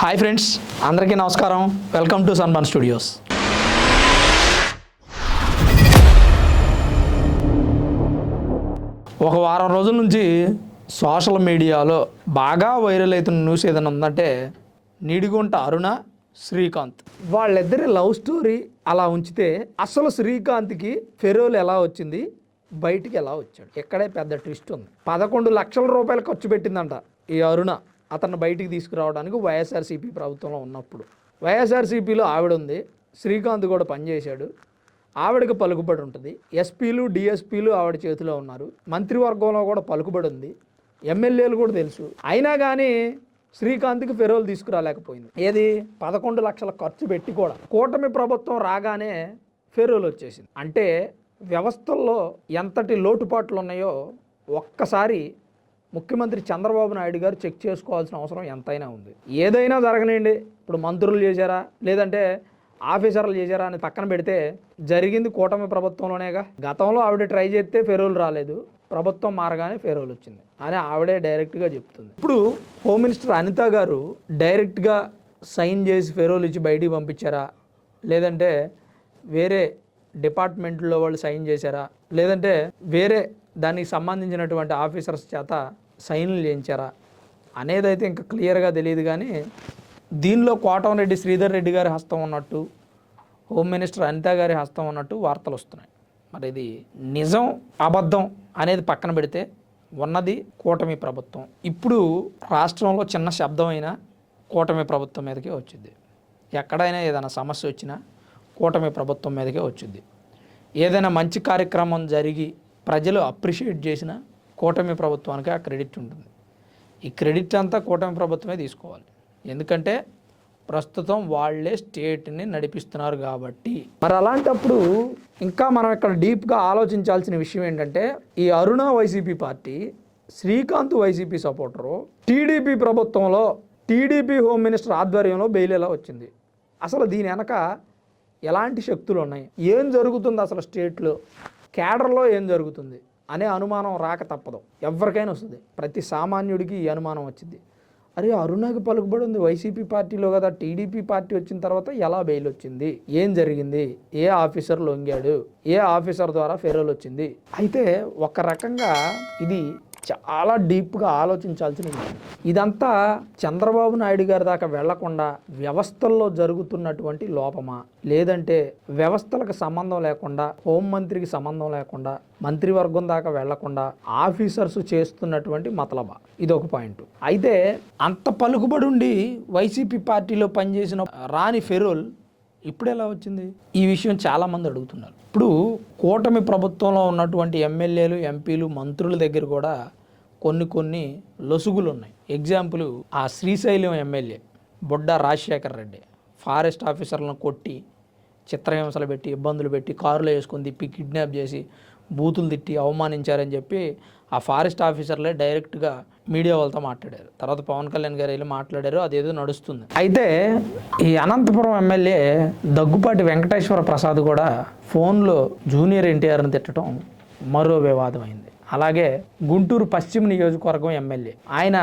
Hi friends అందరికీ నమస్కారం. Welcome to సన్బన్ studios ఒక వారం రోజుల నుంచి సోషల్ మీడియాలో బాగా వైరల్ అవుతున్న న్యూస్ ఏదైనా ఉందంటే నిడిగుంట అరుణ శ్రీకాంత్. వాళ్ళిద్దరి లవ్ స్టోరీ అలా ఉంచితే అసలు శ్రీకాంత్కి ఫెరోల్ ఎలా వచ్చింది? బయటికి ఎలా వచ్చాడు? ఇక్కడే పెద్ద ట్విస్ట్ ఉంది. పదకొండు లక్షల రూపాయలు ఖర్చు పెట్టిందంట ఈ అరుణ. అతన్ని బయటికి తీసుకురావడానికి వైఎస్ఆర్సీపీ ప్రభుత్వంలో ఉన్నప్పుడు. వైఎస్ఆర్సీపీలో ఆవిడ ఉంది శ్రీకాంత్ కూడా పనిచేశాడు ఆవిడకి పలుకుబడి ఉంటుంది. ఎస్పీలు డిఎస్పీలు ఆవిడ చేతిలో ఉన్నారు. మంత్రివర్గంలో కూడా పలుకుబడి ఉంది. ఎమ్మెల్యేలు కూడా తెలుసు. అయినా కానీ శ్రీకాంత్కి ఫెరోల్ తీసుకురాలేకపోయింది. ఏది? పదకొండు లక్షల ఖర్చు పెట్టి కూడా కూటమి ప్రభుత్వం రాగానే ఫెరోల్ వచ్చేసింది. అంటే వ్యవస్థల్లో ఎంతటి లోటుపాట్లు ఉన్నాయో ఒక్కసారి ముఖ్యమంత్రి చంద్రబాబు నాయుడు గారు చెక్ చేసుకోవాల్సిన అవసరం ఎంతైనా ఉంది. ఏదైనా జరగనండి ఇప్పుడు మంత్రులు చేశారా? లేదంటే ఆఫీసర్లు చేశారా అని పక్కన పెడితే జరిగింది కూటమి ప్రభుత్వంలోనేగా. గతంలో ఆవిడ ట్రై చేస్తే ఫెరోల్ రాలేదు. ప్రభుత్వం మారగానే ఫెరోల్ వచ్చింది అని ఆవిడే డైరెక్ట్గా చెప్తుంది. ఇప్పుడు హోమ్ మినిస్టర్ అనిత గారు డైరెక్ట్గా సైన్ చేసి ఫెరోల్ ఇచ్చి బయటికి పంపించారా? లేదంటే వేరే డిపార్ట్మెంట్లో వాళ్ళు సైన్ చేశారా? లేదంటే వేరే దానికి సంబంధించినటువంటి ఆఫీసర్స్ చేత సైన్లు చేయించారా? అనేది అయితే ఇంకా క్లియర్గా తెలియదు కానీ దీనిలో కోటంరెడ్డి శ్రీధర్ రెడ్డి గారి హస్తం ఉన్నట్టు హోమ్ మినిస్టర్ అనిత గారి హస్తం ఉన్నట్టు వార్తలు వస్తున్నాయి. మరి ఇది నిజం అబద్ధం అనేది పక్కన పెడితే ఉన్నది కూటమి ప్రభుత్వం. ఇప్పుడు రాష్ట్రంలో చిన్న శబ్దం అయినా కూటమి ప్రభుత్వం మీదకే వచ్చింది. ఎక్కడైనా ఏదైనా సమస్య వచ్చినా కూటమి ప్రభుత్వం మీదకే వచ్చింది. ఏదైనా మంచి కార్యక్రమం జరిగి ప్రజలు అప్రిషియేట్ చేసిన కూటమి ప్రభుత్వానికి ఆ క్రెడిట్ ఉంటుంది. ఈ క్రెడిట్ అంతా కూటమి ప్రభుత్వమే తీసుకోవాలి. ఎందుకంటే ప్రస్తుతం వాళ్ళే స్టేట్ని నడిపిస్తున్నారు కాబట్టి. మరి అలాంటప్పుడు ఇంకా మనం ఇక్కడ డీప్గా ఆలోచించాల్సిన విషయం ఏంటంటే ఈ Aruna YCP party Srikanth YCP supporter TDP ప్రభుత్వంలో టీడీపీ హోమ్ మినిస్టర్ ఆధ్వర్యంలో బెయిల్ ఎలా వచ్చింది? అసలు దీని వెనక ఎలాంటి శక్తులు ఉన్నాయి? ఏం జరుగుతుంది అసలు స్టేట్లో? కేడర్లో ఏం జరుగుతుంది అనే అనుమానం రాక తప్పదు. ఎవరికైనా వస్తుంది. ప్రతి సామాన్యుడికి ఈ అనుమానం వచ్చింది. అరే అరుణకి పలుకుబడి ఉంది. వైసీపీ పార్టీలో కదా టీడీపీ పార్టీ వచ్చిన తర్వాత ఎలా బెయిల్ వచ్చింది? ఏం జరిగింది? ఏ ఆఫీసర్ లొంగాడు? ఏ ఆఫీసర్ ద్వారా ఫెరోల్ వచ్చింది? అయితే ఒక రకంగా ఇది చాలా డీప్గా ఆలోచించాల్సిన ఇదంతా చంద్రబాబు నాయుడు గారి దాకా వెళ్ళకుండా వ్యవస్థల్లో జరుగుతున్నటువంటి లోపమా? లేదంటే వ్యవస్థలకు సంబంధం లేకుండా హోంమంత్రికి సంబంధం లేకుండా మంత్రివర్గం దాకా వెళ్ళకుండా ఆఫీసర్స్ చేస్తున్నటువంటి మతలబా? ఇది ఒక పాయింట్. అయితే అంత పలుకుబడి ఉండి వైసీపీ పార్టీలో పనిచేసిన రాణి ఫెరోల్ ఇప్పుడు ఎలా వచ్చింది? ఈ విషయం చాలామంది అడుగుతున్నారు. ఇప్పుడు కూటమి ప్రభుత్వంలో ఉన్నటువంటి ఎమ్మెల్యేలు ఎంపీలు మంత్రుల దగ్గర కూడా కొన్ని కొన్ని లొసుగులు ఉన్నాయి ఎగ్జాంపుల్ ఆ శ్రీశైలం ఎమ్మెల్యే బొడ్డ రాజశేఖర్ రెడ్డి ఫారెస్ట్ ఆఫీసర్లను కొట్టి చిత్రహింసలు పెట్టి ఇబ్బందులు పెట్టి కారులో వేసుకొని తిప్పి కిడ్నాప్ చేసి బూతులు తిట్టి అవమానించారని చెప్పి ఆ ఫారెస్ట్ ఆఫీసర్లే డైరెక్ట్గా మీడియా వాళ్ళతో మాట్లాడారు. తర్వాత పవన్ కళ్యాణ్ గారు వెళ్ళి మాట్లాడారు అదేదో నడుస్తుంది. అయితే ఈ అనంతపురం ఎమ్మెల్యే దగ్గుపాటి వెంకటేశ్వర ప్రసాద్ కూడా ఫోన్లో జూనియర్ ఎన్టీఆర్ని తిట్టడం మరో వివాదమైంది. అలాగే గుంటూరు పశ్చిమ నియోజకవర్గం ఎమ్మెల్యే. ఆయన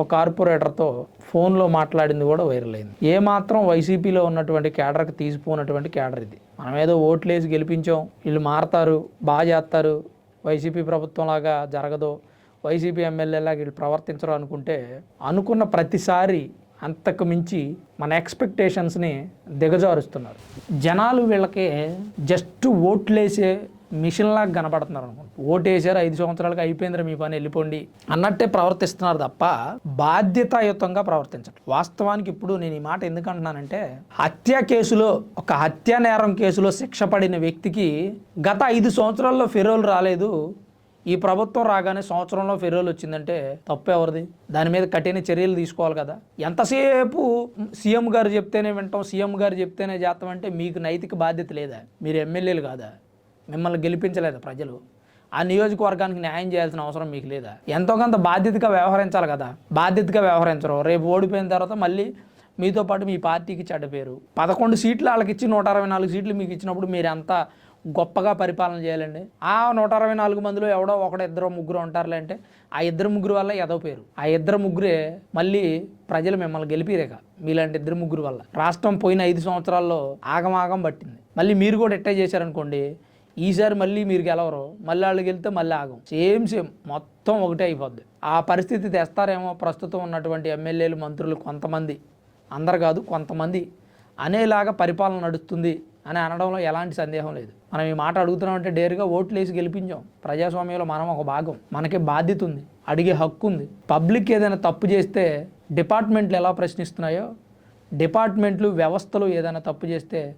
ఒక కార్పొరేటర్తో ఫోన్లో మాట్లాడింది కూడా వైరల్ అయింది. ఏ మాత్రం వైసీపీలో ఉన్నటువంటి కేడర్కి తీసిపోనటువంటి కేడర్ ఇది. మనం ఏదో ఓట్లేసి గెలిపించాం వీళ్ళు మారతారు బాగా చేస్తారు వైసీపీ ప్రభుత్వం లాగా జరగదు వైసీపీ ఎమ్మెల్యేలాగా వీళ్ళు ప్రవర్తించరు అనుకుంటే అనుకున్న ప్రతిసారి అంతకు మించి మన ఎక్స్పెక్టేషన్స్ని దిగజారుస్తున్నారు. జనాలు వీళ్ళకి జస్ట్ ఓట్లేసే మిషన్ లాగా కనబడుతున్నారు అనుకుంటా ఓటేసారు ఐదు సంవత్సరాలకు అయిపోయిందిరా మీ పని వెళ్ళిపోండి అన్నట్టే ప్రవర్తిస్తున్నారు తప్ప బాధ్యతాయుతంగా ప్రవర్తించరు. వాస్తవానికి ఇప్పుడు నేను ఈ మాట ఎందుకు అంటున్నానంటే హత్య కేసులో ఒక హత్య నేరం కేసులో శిక్ష పడిన వ్యక్తికి గత ఐదు సంవత్సరాల్లో ఫెరోల్ రాలేదు. ఈ ప్రభుత్వం రాగానే సంవత్సరంలో ఫెరోల్ వచ్చిందంటే తప్పు ఎవరిది? దాని మీద కఠిన చర్యలు తీసుకోవాలి కదా. ఎంతసేపు సీఎం గారు చెప్తేనే వింటాం సీఎం గారు చెప్తేనే చేస్తామంటే మీకు నైతిక బాధ్యత లేదా? మీరు ఎమ్మెల్యేలు కాదా? మిమ్మల్ని గెలిపించలేదు ప్రజలు. ఆ నియోజకవర్గానికి న్యాయం చేయాల్సిన అవసరం మీకు లేదా? ఎంతో కొంత బాధ్యతగా వ్యవహరించాలి కదా? బాధ్యతగా వ్యవహరించరు. రేపు ఓడిపోయిన తర్వాత మళ్ళీ మీతో పాటు మీ పార్టీకి చెడ్డ పేరు. పదకొండు సీట్లు వాళ్ళకి ఇచ్చి నూట అరవై నాలుగు సీట్లు మీకు ఇచ్చినప్పుడు మీరు ఎంత గొప్పగా పరిపాలన చేయాలండి? ఆ నూట అరవై నాలుగు మందిలో ఎవడో ఒకడో ఇద్దరు ముగ్గురు ఉంటారులే అంటే ఆ ఇద్దరు ముగ్గురు వల్ల ఎదవ పేరు. ఆ ఇద్దరు ముగ్గురే మళ్ళీ ప్రజలు మిమ్మల్ని గెలిపిరేక మీలాంటి ఇద్దరు ముగ్గురు వల్ల. రాష్ట్రం పోయిన ఐదు సంవత్సరాల్లో ఆగమాగం పట్టింది. మళ్ళీ మీరు కూడా ఎట్టే చేశారనుకోండి ఈసారి మళ్ళీ మీరు గెలవరు మళ్ళీ వాళ్ళకి వెళ్తే మళ్ళీ ఆగం. Same same. మొత్తం ఒకటే అయిపోద్ది. ఆ పరిస్థితి తెస్తారేమో ప్రస్తుతం ఉన్నటువంటి ఎమ్మెల్యేలు మంత్రులు కొంతమంది. అందరు కాదు కొంతమంది. అనేలాగా పరిపాలన నడుస్తుంది అని అనడంలో ఎలాంటి సందేహం లేదు. మనం ఈ మాట అడుగుతున్నామంటే డేరుగా ఓట్లు వేసి గెలిపించాం. ప్రజాస్వామ్యంలో మనం ఒక భాగం. మనకి బాధ్యత ఉంది. అడిగే హక్కు ఉంది. పబ్లిక్ ఏదైనా తప్పు చేస్తే డిపార్ట్మెంట్లు ఎలా ప్రశ్నిస్తున్నాయో డిపార్ట్మెంట్లు వ్యవస్థలు ఏదైనా తప్పు చేస్తే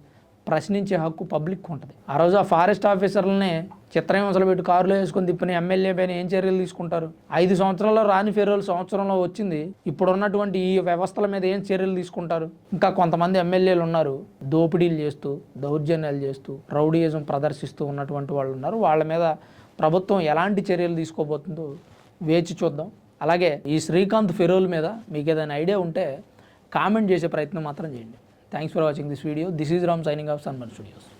ప్రశ్నించే హక్కు పబ్లిక్ ఉంటుంది. ఆ రోజు ఆ ఫారెస్ట్ ఆఫీసర్లని చిత్రహింసలు పెట్టి కారులో వేసుకొని తిప్పిన ఎమ్మెల్యే పైన ఏం చర్యలు తీసుకుంటారు? ఐదు సంవత్సరాల్లో రాని ఫెరోల్ సంవత్సరంలో వచ్చింది. ఇప్పుడు ఉన్నటువంటి ఈ వ్యవస్థల మీద ఏం చర్యలు తీసుకుంటారు? ఇంకా కొంతమంది ఎమ్మెల్యేలు ఉన్నారు. దోపిడీలు చేస్తూ దౌర్జన్యాలు చేస్తూ రౌడీయిజం ప్రదర్శిస్తూ ఉన్నటువంటి వాళ్ళు ఉన్నారు. వాళ్ళ మీద ప్రభుత్వం ఎలాంటి చర్యలు తీసుకోబోతుందో వేచి చూద్దాం. అలాగే ఈ శ్రీకాంత్ ఫెరోల్ మీద మీకు ఏదైనా ఐడియా ఉంటే కామెంట్ చేసే ప్రయత్నం మాత్రం చేయండి. Thanks for watching this video. This is Ram signing off Sunburn Studios.